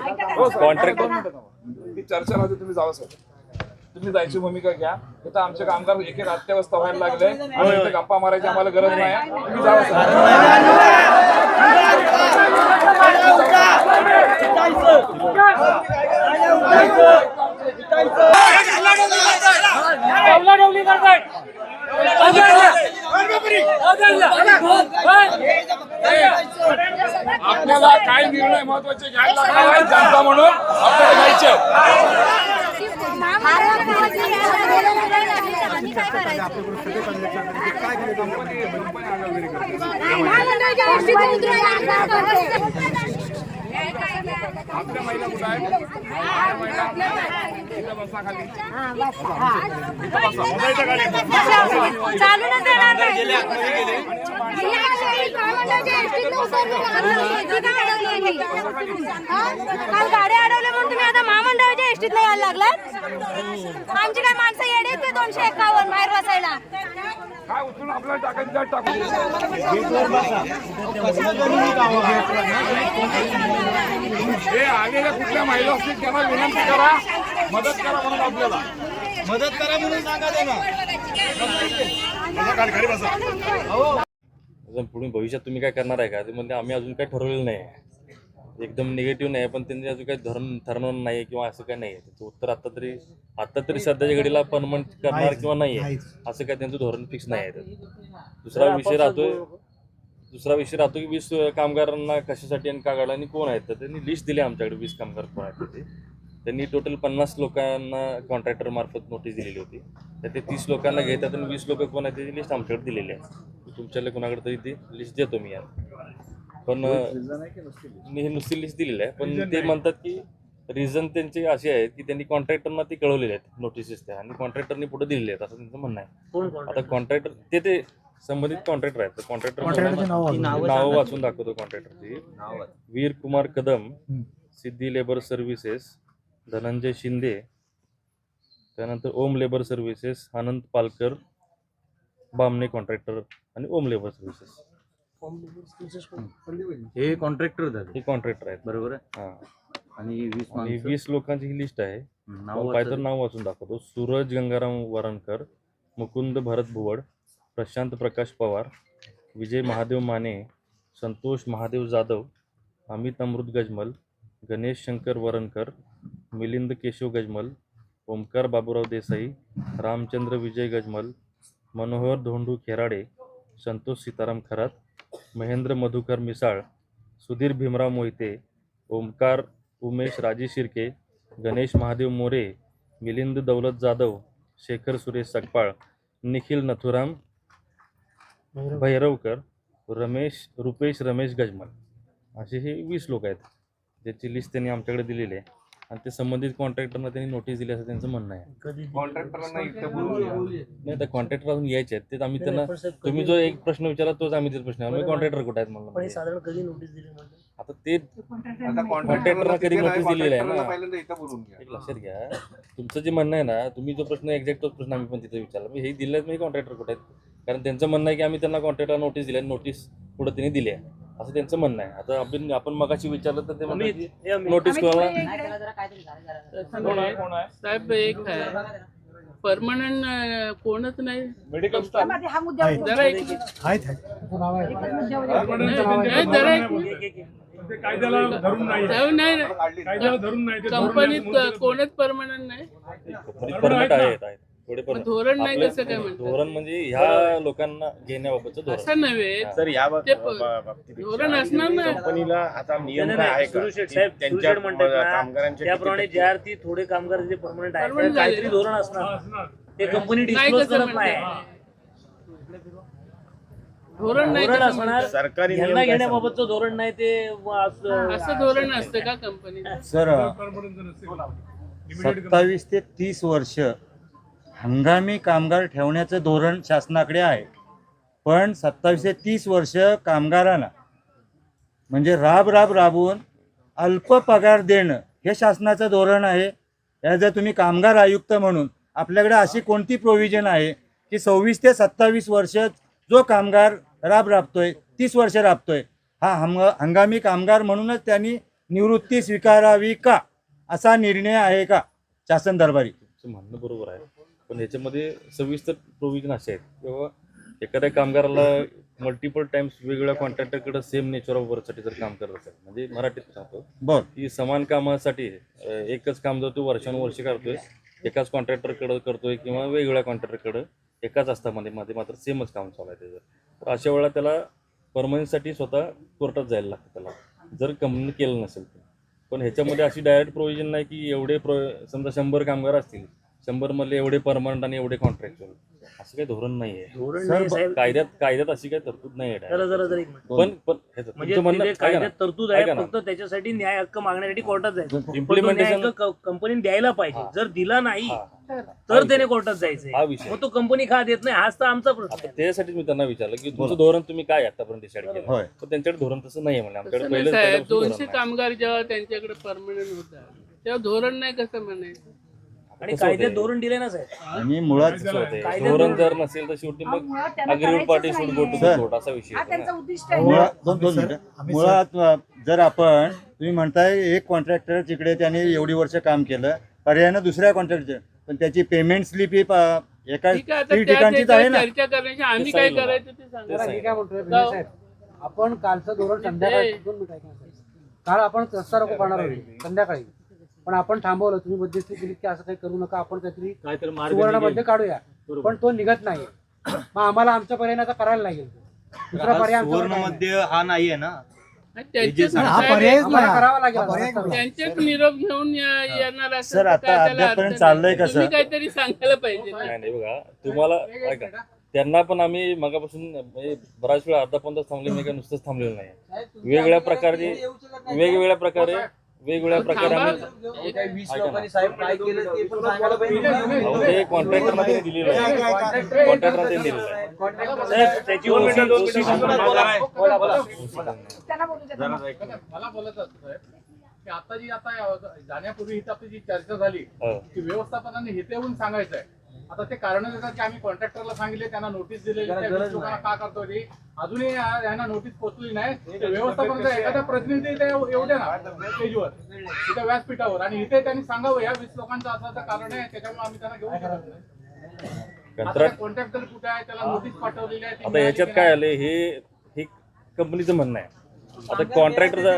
हो, मिनिटं थांबा. ती चर्चा राहते तुम्ही जावं साहेब तुम्ही जायची भूमिका घ्या. इथं आमचे कामगार एक एक अत्यवस्था व्हायला लागले. आणि इथे गप्पा मारायची आम्हाला गरज नाही तुम्ही जावं साहेब आपल्याला काय निर्णय महत्त्वाचे घ्यायला लागणार जनता म्हणून आपल्याला घ्यायचे. आपल्या महिला कुठं आहेत? महिला काल गाड्या अडवल्या म्हणून तुम्ही आता महामंडळाच्या एसटीत नाही यायला लागलात? आमची काय माणसं येडे आहेत ते दोनशे एकावन्न बाहेर बसायला? हे आलेल्या कुठल्या महिला असतील त्यांना विनंती करा. मदत करा म्हणून आपल्याला. मदत करा म्हणून सांगा त्यांना. अजून पुढे भविष्यात तुम्ही काय करणार आहे का? ते म्हणजे आम्ही अजून काही ठरवलेलं नाही. आहे एकदम निगेटिव्ह नाही पण त्यांनी अजून काही धरण ठरवणार नाही किंवा असं काही नाही. आहे त्याचं उत्तर आता तरी आता तरी सध्याच्या घडीला परमनंट करणार किंवा नाही आहे. असं काही त्यांचं धोरण फिक्स नाही आहे. दुसरा विषय राहतोय दुसरा विषय राहतो की वीस कामगारांना कशासाठी आणि का काढला आणि कोण आहेत? तर त्यांनी लिस्ट दिली आमच्याकडे वीस कामगार कोण आहेत ते त्यांनी टोटल पन्नास लोकांना कॉन्ट्रॅक्टर मार्फत नोटीस दिलेली होती. तर ते तीस लोकांना घेतात आणि वीस लोक कोण आहेत त्याची लिस्ट आमच्याकडे दिलेली आहे. तुमच्याकडे कोणाकडे तरी ती लिस्ट देतो मी यार. पण मी हे नुसती लिस्ट दिलेली आहे. पण ते म्हणतात की रिझन त्यांचे असे आहेत की त्यांनी कॉन्ट्रॅक्टरना ते कळवलेले आहेत नोटिसेस त्या आणि कॉन्ट्रॅक्टरनी पुढे दिलेले आहेत असं त्यांचं म्हणणं आहे. आता कॉन्ट्रॅक्टर ते ते संबंधित कॉन्ट्रॅक्टर आहेत. कॉन्ट्रॅक्टर नावं वाचून दाखवतो कॉन्ट्रॅक्टरची वीर कुमार कदम सिद्धी लेबर सर्व्हिसेस धनंजय शिंदे त्यानंतर Om labour services Anand Palkar Bamne contractor आणि ओम लेबर सर्व्हिसेस हे कॉन्ट्रॅक्टर झाले हे कॉन्ट्रॅक्टर आहेत. बरोबर आहे? हां. आणि वीस आणि माणसं? वीस लोकांची ही लिस्ट आहे. नाव काय तर नाव वाचून दाखवतो. सूरज गंगाराम वरणकर मुकुंद भरत भुवड प्रशांत प्रकाश पवार विजय महादेव माने संतोष महादेव जाधव अमित अमृत गजमल गणेश शंकर वरणकर मिलिंद केशव गजमल ओमकार बाबूराव देसाई रामचंद्र विजय गजमल मनोहर धोंडू खेराडे संतोष सीताराम खरात महेंद्र मधुकर मिसाळ सुधीर भीमराव मोहिते ओमकार उमेश राजे शिर्के गणेश महादेव मोरे मिलिंद दौलत जाधव शेखर सुरेश सकपाळ निखिल नथुराम भैरवकर रमेश रुपेश रमेश गजमल. असे हे वीस लोक आहेत ज्याची लिस्ट त्यांनी आमच्याकडे दिलेली आहे. आणि ते संबंधित कॉन्ट्रॅक्टरना त्यांनी नोटीस दिली असं त्यांचं म्हणणं आहे. नाही त्या कॉन्ट्रॅक्टर अजून यायचे आहेत. तेच आम्ही त्यांना तुम्ही जो एक प्रश्न विचारला तोच आम्ही तेच प्रश्न आम्ही कॉन्ट्रॅक्टर कुठे आहेत म्हणलं म्हणजे. साधारण कधी नोटीस दिली आता ते आता कॉन्ट्रॅक्टरला कधी नोटीस दिलेली आहे ना? पहिल्यांदा इथं बोलवून घ्या. एक लक्षात घ्या. तुमचं जे म्हणणं आहे ना तुम्ही जो प्रश्न एक्झॅक्ट तोच प्रश्न आम्ही पण तिथे विचारला. मी हे दिलं मी कॉन्ट्रॅक्टर कुठे आहेत? कारण त्यांचं म्हणणं आहे की आम्ही त्यांना कॉन्ट्रॅक्टरला नोटीस दिली नोटीस पुढे त्यांनी दिली आहे. असं त्यांचं म्हणणं आहे. आता आपण आपण मगाशी विचारलं तर ते म्हणतात नोटीस कोणाला कोण आहे? कोण आहे? साहेब एक आहे. परमनंट कोणच नाही. मेडिकल स्टाफ जरा एक नाही, जरा एक कायद्याला धरून कंपनीत कोणच परमनंट नाही. परमिट आहेत आहेत. थोडे मग permit. धोरण नाही आपलं कसं काय म्हणतात धोरण म्हणजे ह्या लोकांना घेण्याबाबतचं धोरण असं नव्हे सर या ते प- धोरण असणार ना कंपनीला आता नियम नाही, काय नाही, आहे का की साहेब, त्यांच्या म्हणतात ना, कामगारांच्या त्याप्रमाणे किती ज्या अर्थी थोडे कामगार जे परमनंट आहेत Permanent तर काहीतरी झाले. धोरण असणार. ते कंपनी नाही डिस्क्लोज कसं करत नाही म्हणतात धोरण नाही धोरण कसं असणार म्हणतात? सरकारी नियम यांना काय घेण्याबाबतचं धोरण नाही ते असं- असं धोरण असतं का कंपनीत सर. सत्तावीस ते तीस वर्ष हंगामी कामगार ठेवण्याचं धोरण शासनाकडे आहे. पण सत्तावीस ते तीस वर्ष कामगारांना म्हणजे राब राब राबवून अल्प पगार देणं हे शासनाचं धोरण आहे. ॲज अ तुम्ही कामगार आयुक्त म्हणून आपल्याकडे अशी कोणती प्रोव्हिजन आहे की सव्वीस ते सत्तावीस वर्ष जो कामगार राब राबतोय तीस वर्ष राबतोय हा हंग हंगामी कामगार म्हणूनच त्यांनी निवृत्ती स्वीकारावी का? असा निर्णय आहे का? शासन दरबारी. तुमचं म्हणणं बरोबर आहे. पण ह्याच्यामध्ये सविस्तर प्रोव्हिजन असे आहेत. किंवा एखाद्या कामगाराला मल्टिपल टाइम्स वेगवेगळ्या कॉन्ट्रॅक्टरकडे सेम नेचर ऑफ वर्कसाठी जर काम करत असेल म्हणजे मराठीत सांगतो बर. की समान कामासाठी अं, एकच काम जर तो वर्षानुवर्षे करतोय एकाच कॉन्ट्रॅक्टरकडे करतोय किंवा वेगवेगळ्या कॉन्ट्रॅक्टरकडे एकाच असतामध्ये मध्ये मात्र सेमच काम चालू आहे त्याचं. तर अशा वेळेला त्याला परमनंटसाठी स्वतः कोर्टात जायला लागतं त्याला जर कंपनी केलं नसेल तर. पण ह्याच्यामध्ये अशी डायरेक्ट प्रोव्हिजन नाही की एवढे प्रो समजा शंभर कामगार असतील शंभर मधले एवढे परमनंट आणि एवढे कॉन्ट्रॅक्च्युअल असं काही धोरण नाही आहे धोरण सर, नाही साहेब कायद्यात कायद्यात अशी काही तरतूद नाही आहे जरा direct. जरा जरा एक मिनिट पण म्हणजे तुमचं म्हणणं तिथे ऐका ना. कायद्यात तरतूद ऐका आहे ना. फक्त त्याच्यासाठी न्याय हक्क मागण्यासाठी कोर्टात जायचं पण तो न्याय Implementation- हक्क कंपनीने द्यायला पाहिजे हा. जर दिला नाही हा. तर त्याने कोर्टात जायचंय हा विषय. मग तो कंपनी का देत नाही हाच तर आमचा प्रश्न आता आहे त्याच्यासाठीच मी त्यांना विचारलं की. तुमचं धोरण तुम्ही काय आतापर्यंत डिसाईड केलं होय. पण त्यांच्याकडे धोरण तसं नाही म्हणजे आमच्याकडे तसं नाही पहिलं साहेब पहिल्यापासून दोनशे. कामगार जेव्हा त्यांच्याकडे परमनंट होतात तेव्हा धोरण नाही कसं म्हणायचं आणि कसं कायद्यात होतंय? धोरण दिले ना साहेब आणि मुळात कसं होतंय? कायद्यात धोरण जर नसेल तर शेवटी मग मुळात त्यांना पार्टी करायचंच नाहीये. कोर्ट असा विषय हा येतो ना. त्यांचा उद्दिष्ट आहे मुळात दोन दोन मिनिटं मुळात अ, जर आपण तुम्ही म्हणताय एक कॉन्ट्रॅक्टर तिकडे त्याने एवढी वर्ष काम केलं पर्यायानं दुसऱ्या कॉन्ट्रॅक्टर पण त्याची पेमेंट स्लिप ही प- एका ठीक आहे आता ती त्या ठिकाणचीच आहे ना चर्चा करण्याची आम्ही काय सांगितलं. करायचं ते ते सांगा जरा मी सांगितलं. काय म्हणतोय का- विनय साहेब आपण कालचं धोरण संध्याकाळी दोन मिनिटं ऐका ना साहेब. काल आपण रस्ता रोको पाहणार होते संध्याकाळी पण आपण थांबवलं तुम्ही मध्यस्थी केली की असं काही करू नका आपण काहीतरी काहीतरी सुवर्णामध्ये काढूया. पण तो निघत नाहीये मग आम्हाला आमच्या पर्यायानं आता करायला लागेल. दुसरा पर्याय आमच्याकडे काही नाही. मध्ये हा नाहीये ना? हा. त्यांचेच निरोप घेऊन येणार अर्थ चाललंय नाही. कसं? काहीतरी सांगायला पाहिजे. ना. नाही नाही बघा. तुम्हाला ऐका. त्यांना पण आम्ही मगापासून म्हणजे बराच वेळा अर्धा पंधरा थांबले नाही का नुसतंच थांबलेलं नाही. वेगवेगळ्या प्रकारे वेगवेगळ्या प्रकारे वेगवेगळ्या प्रकारे आम्ही. अहो, ते कॉन्ट्रॅक्टरना त्यांनी दिलेलं आहे. कॉन्ट्रॅक्टरना त्यांनी दिलेलं आहे. साहेब, त्याची ओळख- ओळख- त्यांना बोलू द्या. मला बोलायचं असं साहेब, की आता जी आता जाण्यापूर्वी ही आपली जी चर्चा झाली हो. की व्यवस्थापनाने हे येऊन सांगायचं आहे आता ते कारण देतात की आम्ही कॉन्ट्रॅक्टरला सांगितले त्यांना नोटीस दिलेली त्या वीस लोकांना का करतोय ती? अजूनही यांना नोटीस पोहोचली नाही. ते व्यवस्थापनाचा एखादा प्रतिनिधी इथे येऊ द्या ना स्टेजवर इथं व्यासपीठावर. आणि इथे त्यांनी सांगावं या वीस लोकांचं असं कारण आहे त्याच्यामुळे आम्ही त्यांना घेऊ शकत नाही कॉन्ट्रॅक्टर कुठे आहे त्याला नोटीस पाठवलेली आहे आता याच्यात काय? आलंय हे हे कंपनीचं म्हणणं आहे. आता कॉन्ट्रॅक्टरचा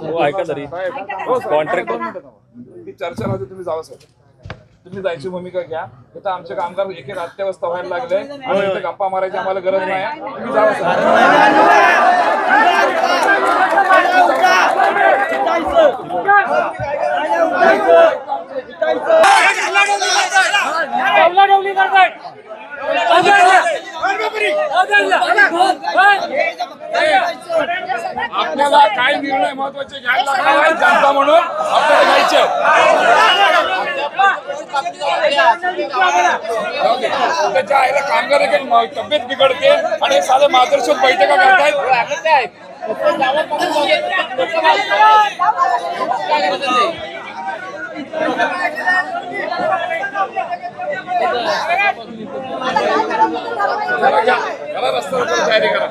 हो ऐका तरी. कॉन्ट्रॅक्ट ती चर्चा राहते तुम्ही जावं साहेब. तुम्ही जायची भूमिका घ्या. इथं आमचे कामगार एक एक अत्यवस्था व्हायला लागले. आणि इथे गप्पा मारायची आम्हाला गरज नाही. तुम्ही जावं साहेब आपल्याला काय निर्णय महत्त्वाचे घ्यायला लागणार आहेत जनता म्हणून आपल्याला घ्यायचे त्याच्या आईला कामगार तब्येत बिघडते आणि साधे मार्गदर्शक बैठका करतायत. रस्त्यावर तयारी करा.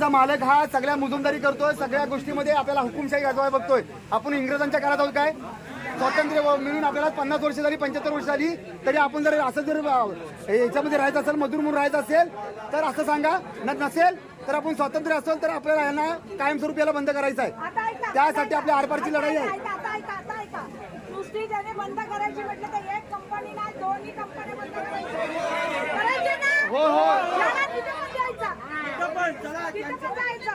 चा मालक हा सगळ्या मुजुमदारी करतोय सगळ्या गोष्टीमध्ये आपल्याला हुकुमशाही गाजवाय बघतोय. आपण इंग्रजांच्या काळात आहोत काय? स्वातंत्र्य व- मिळून आपल्याला पन्नास वर्ष झाली पंच्याहत्तर वर्ष झाली तरी आपण जर असं जर याच्यामध्ये राहायचं असेल मधुर म्हणून राहायचं असेल तर असं सांगा न नसेल तर आपण स्वातंत्र्य असेल तर आपल्याला यांना कायमस्वरूपी याला बंद करायचं आहे. त्यासाठी आपल्या आरपारची लढाई आहे ऐका, आता ऐका, आता ऐका. नुसती त्याने बंद करायची म्हटलं तर एक कंपनी नाही दोन्ही कंपन्या बंद करायच्या करायचे ना हो, हो. चला, तिथे पण जायचं. तिथे पण जायचं.